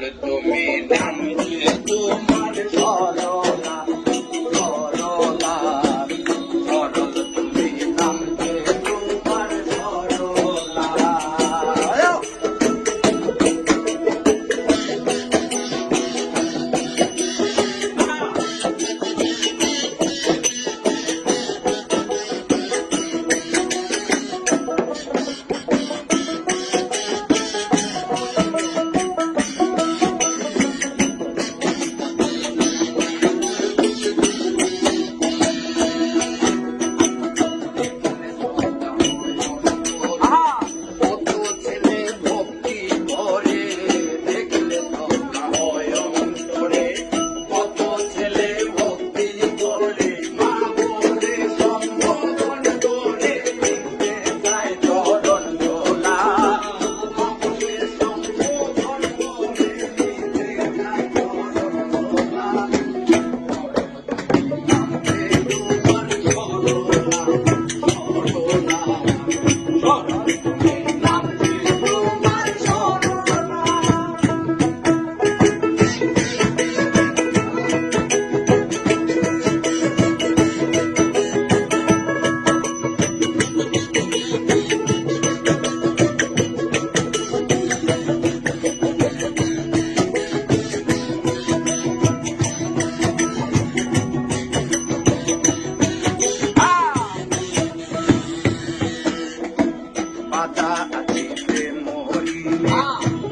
Dominamos de tu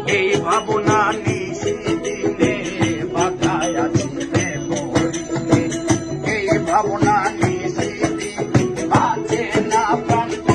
এই ভাবনা নিশিদিনে বাধায় আছি এই ভাবনা নিশিদিন বাজে না প্রান্ত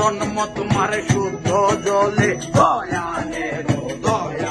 জন্ম তোমার শুদ্ধ জলে দয়ালে দয়া।